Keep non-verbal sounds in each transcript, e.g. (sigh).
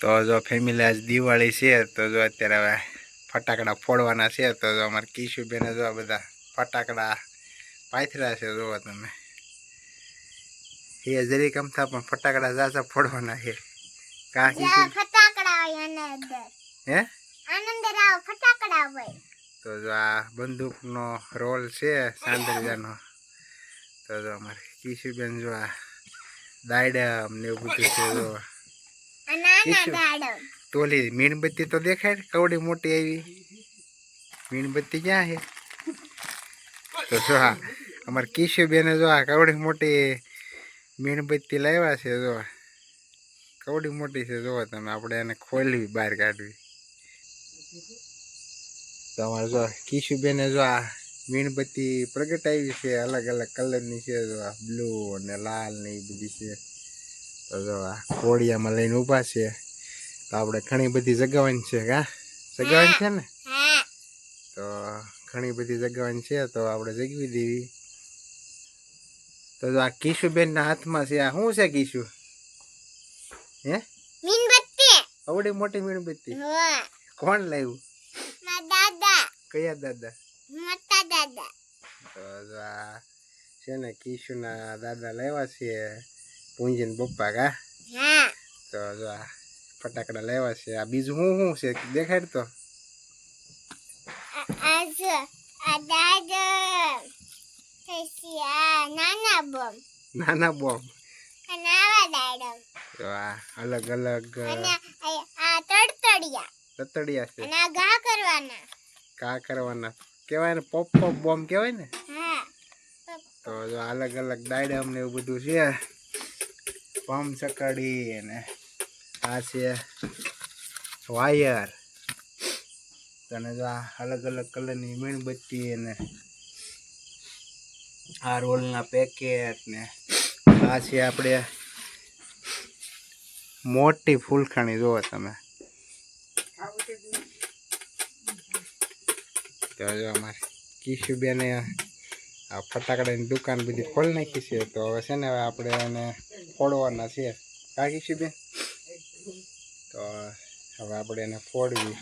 તો જો ફેમિલી આજ દિવાળી છે તો જો અત્યારે હવે ફટાકડા ફોડવાના છે તો જો અમારે કિશુબેને જો બધા ફટાકડા પાથર્યા છે જોવો તમે. એ જરી કમથા પણ ફટાકડા ઝાઝા ફોડવાના છે. કાં ફટાકડા હોય આના હે? આનંદ રાવ ફટાકડા હોય. તો જો આ બંદૂકનો રોલ છે સાંદરિયાનો. તો જો અમારે કિશુબેન જો આ દાયડા અમને એવું બધું છે જો તોલી મીણબત્તી તો દેખાય કવડી મોટી આવી. મીણબત્તી ક્યાં છે? તો જો હા અમારે કિશુબેને જો આ કવડી મોટી મીણબત્તી લાવ્યા છે જો. કવડી મોટી છે જો તમે આપણે એને ખોલવી બહાર કાઢવી. તમારે જો કિશુબેને જો આ મીણબત્તી પ્રગટાવી છે અલગ અલગ કલરની છે જો આ બ્લુ અને લાલ ને એ બધી છે. તો જો આ કોડિયામાં લઈને ઊભા છે તો આપણે ઘણી બધી જગાવાની છે કા જગાવાની છે ને? તો ઘણી બધી જગાવાની છે તો આપણે જગવી દેવી તો જો આ કિશુબેનના હાથમાં છે આ શું છે કિશુ? હે? મીણબત્તી. અવડી મોટી મીણબત્તી. કોણ લાવ્યું? મારા દાદા. કયા દાદા? મોટા દાદા. તો આ છે ને કિશુના દાદા લાવ્યા છે. પૂંજીન પપ્પા કા? તો જો આ ફટાકડા લેવા છે. આ બીજું શું શું છે? દેખાડ તો. નાના બોમ નાના બોમ્બ. અલગ અલગ તતડિયા છે. આ ઘા કરવાના. કા કરવાના. કહેવાય ને પોપ પોપ બોમ્બ કહેવાય ને? હા. તો જો અલગ અલગ ડાયડમ ને એવું બધું છે. પમ ચકડી અને આ છે વાયર. તને જો આ અલગ અલગ કલરની મીણબત્તી અને આ રોલના પેકેટ ને આ છે આપણે મોટી ફૂલખાણી જુઓ તમે. તો જો અમારે કિશુબેને આ ફટાકડાની દુકાન બધી ખોલી નાખી છે, તો હવે છે ને આપણે એને ફોડવાના છે. કા બેન તો હવે આપણે એને ફોડવી.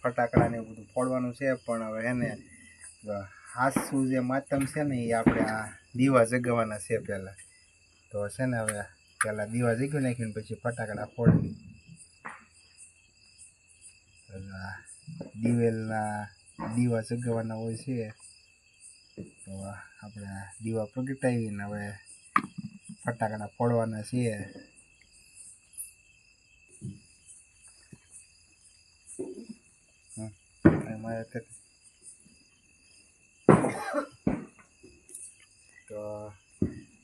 ફટાકડાને એવું બધું ફોડવાનું છે, પણ હવે એને હાસું જે માતમ છે ને એ આપણે આ દીવા જગાવવાના છે પહેલાં. તો છે ને હવે પહેલાં દીવા જગી નાખીને પછી ફટાકડા ફોડવી. દિવેલના દીવા જગાવવાના હોય છે. તો આપણે દીવા પ્રગટાવીને હવે ફટાકડા ફોડવાના છીએ. તો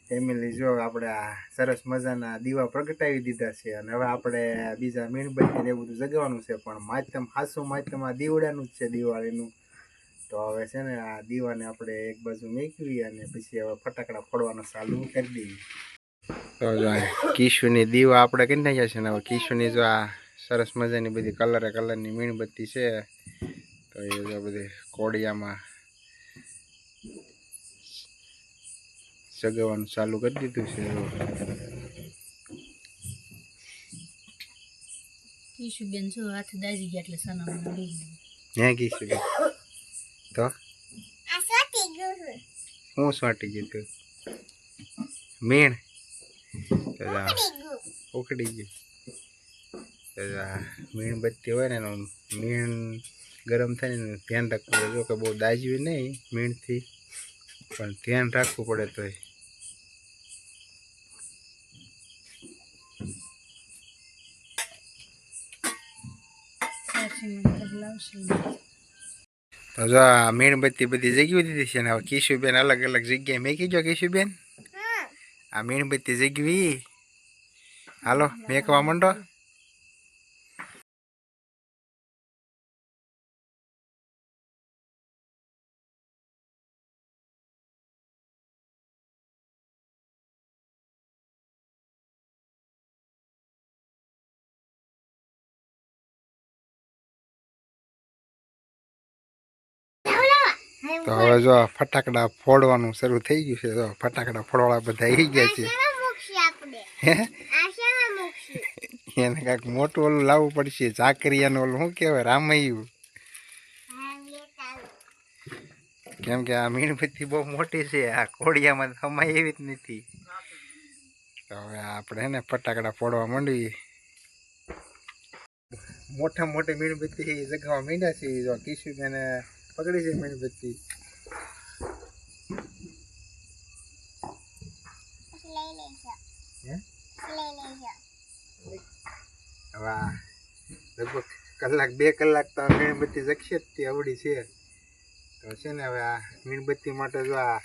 ફેમિલી જો આપણે સરસ મજાના દીવા પ્રગટાવી દીધા છે અને હવે આપણે બીજા મીણબત્તી એવું બધું જગાવવાનું છે, પણ માધ્યમ હાસું માધ્યમ આ દીવડાનું જ છે, દિવાળીનું. તો હવે છે ને આ દીવાને આપણે એક બાજુ મેકવી અને પછી હવે ફટાકડા ફોડવાનું ચાલુ કરી દઈએ. તો જો કિશુની દીવા આપણે કરી નાખ્યા છે ને હવે કિશુની જો આ સરસ મજાની બધી કલરે કલરની મીણબત્તી છે. તો એ જો બધી કોડિયામાં સગાવવાનું ચાલુ કરી દીધું છે કિશુબેન જો હાથ દાજી ગયા એટલે સનામાં હે કિશુબેન? તો? શું સોટી ગયું તું હું સોટી ગયું મીણ? જા ગયું. ઉકળી ગયું. તો મીણબત્તી હોય ને એનું મીણ ગરમ થાય ને ધ્યાન રાખવું પડે. જો કે બહુ દાજવી નહીં મીણથી પણ ધ્યાન રાખવું પડે તોય. લાવશે તો જો આ મીણબત્તી બધી જગવી દીધી છે ને હવે કિશુબેન અલગ અલગ જગ્યાએ મેકી જો કિશુબેન. આ મીણબત્તી જગવી હાલો મેકવા માંડો. તો હવે જો ફટાકડા ફોડવાનું શરૂ થઈ ગયું છે તો ફટાકડા ફોડવાળા બધા આવી ગયા છે. એને કાંઈક મોટું ઓલું લાવવું પડશે ચાકરિયાનું ઓલું શું કહેવાય રામૈયું. કેમ કે આ મીણબત્તી બહુ મોટી છે આ કોડિયામાં સમાય એવી જ નથી. હવે આપણે ને ફટાકડા ફોડવા માંડીએ. મોટા મોટી મીણબત્તી જગાવવા માંડ્યા છે જો કિશુબેને પકડી છે મીણબત્તી લગભગ કલાક, બે કલાક તો મીણબત્તી જગશે આવડી છે. તો છે ને હવે આ મીણબત્તી માટે જો આ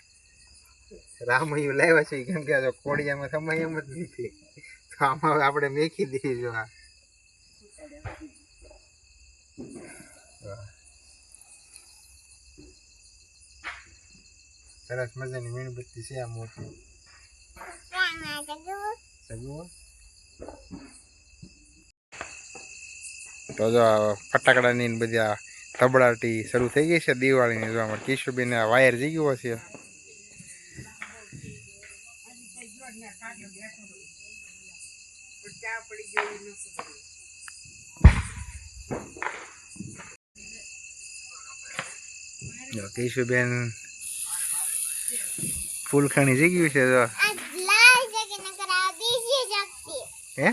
રામૈયું લાવ્યા છે, કેમ કે આ કોડિયામાં સમય એમ જ નથી. તો આમાં આપણે મેકી દઈએ જો આ. સરસ મજાની મીણબત્તી છે આ મોટી તો જો ફટાકડાની બધી આ તબડાટી શરૂ થઈ ગઈ છે દિવાળીની જો અમારે કિશુબેન આ વાયર જઈ ગયો છે જો કિશુબેન ફૂલખણી જઈ ગયું છે જગતી હે?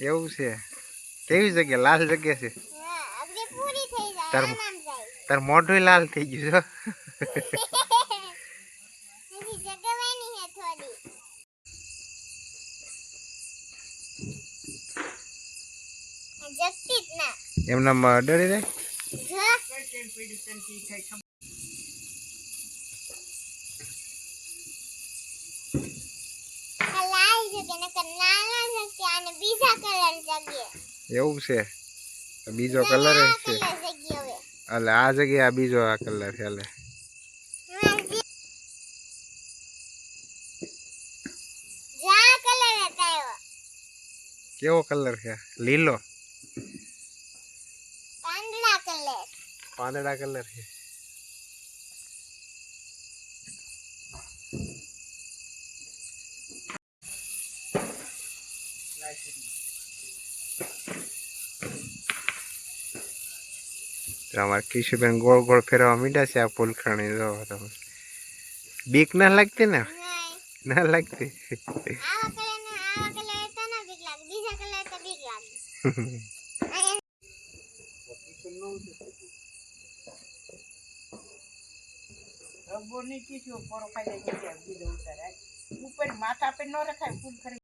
એવું છે? કેવી જગ્યા? લાલ જગ્યા છે? તાર- તાર મોઢું લાલ થઈ ગયું છે (laughs) એમના ડરી જાય જો આ લાલ જગે નકર નાના જગે અને બીજા કલર જગે એવું છે? બીજો કલર છે. એટલે આ જગ્યાએ આ બીજો આ કલર છે એટલે કેવો કલર છે? લીલો? પાંદડા કલર પાંદડા કલર છે. તો અમારે કિશુબેન ગોળ ગોળ ફેરવા માંડ્યા છે આ પુલખાણી જો તમે બીક ના લાગતી ને નહીં ના લાગતી આવા કલર ને આવા કલર તો ના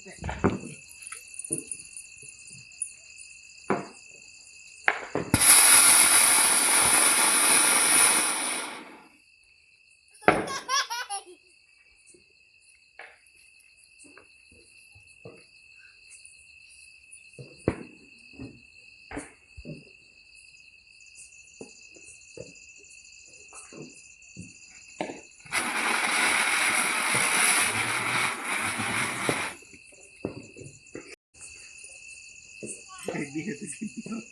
favorite. (laughs) Fíjate que no.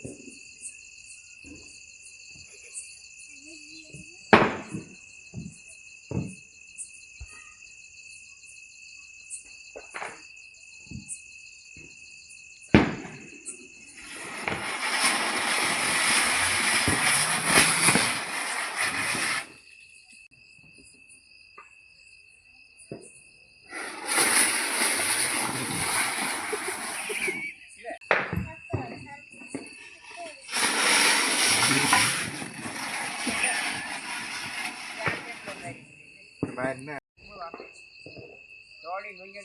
(laughs)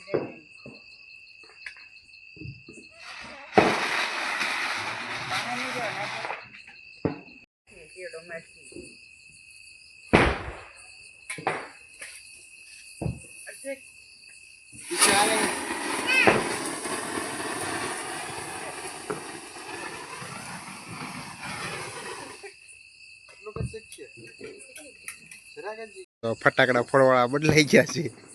ફટાકડા ફોડવાળા બદલાઈ ગયા છે.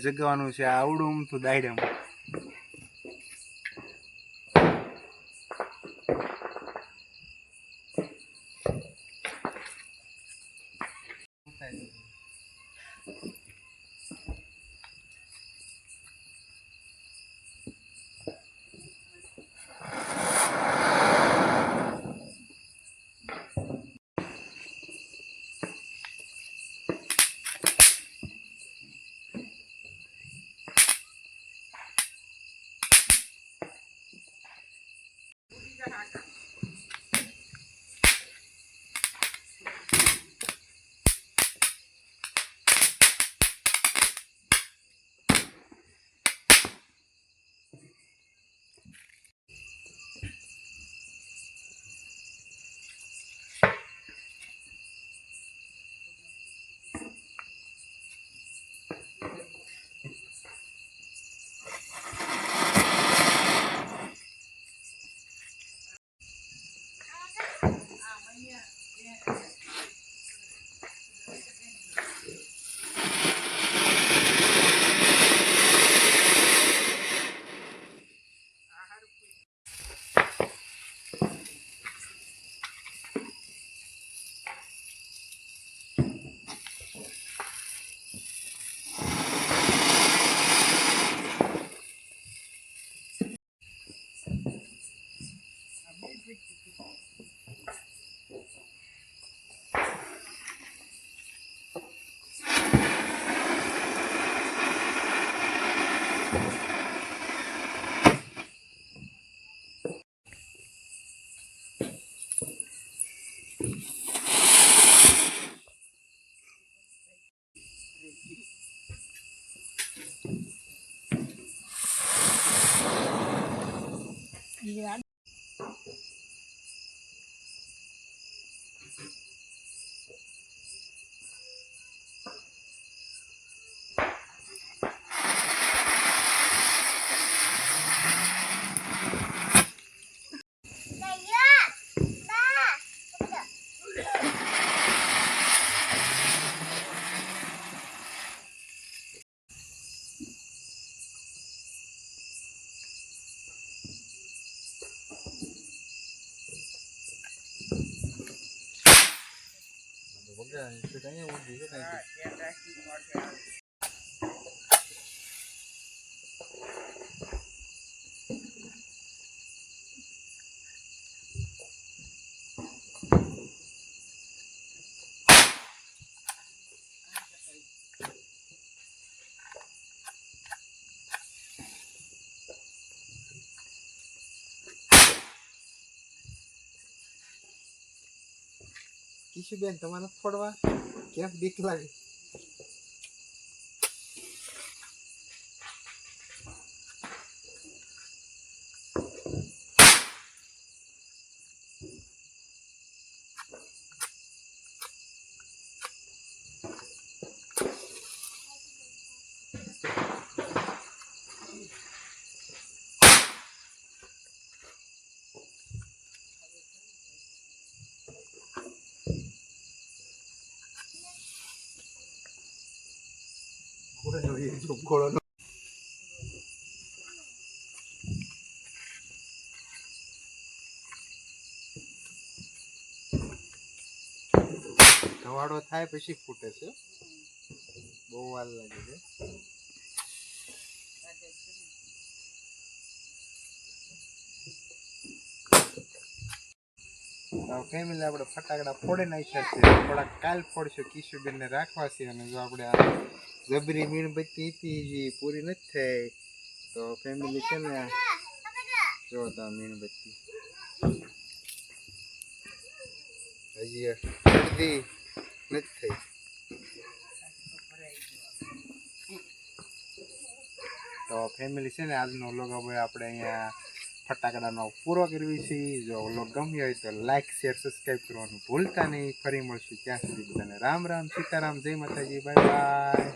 જગવાનું છે આવડું ઊમથું દાયડમ ಮಾಡ್ತಾರ್ Yeah. હા, ધ્યાન રાખી મોઢે આવે. કિશુબેન તમારે ફોડવા કેમ બીક લાગે? ઘોડો એ જો ઘોડો ધવાડો થાય પછી ફૂટે છે બહુ વાર લાગે છે ફેમિલી આપણે ફટાકડા ફોડી નાખ્યા છે થોડાક કાલ ફોડશું કિશુબેનને રાખવા છે અને જો આપણે આ જબરી મીણબત્તી હતી જે પૂરી નથી થઈ તો ફેમિલી છે ને જો તો આ મીણબત્તી હજી અડધી નથી થઈ તો ફેમિલી છે ને આજનો વ્લોગ હવે આપણે અહીંયા ફટાકડાનો પૂરો કરવી છે જો વ્લોગ ગમ્યો હોય તો લાઇક શેર સબસ્ક્રાઈબ કરવાનું ભૂલતા નહીં. ફરી મળશું ત્યાં સુધી બધાને રામ રામ, સીતારામ, જય માતાજી, બાય બાય.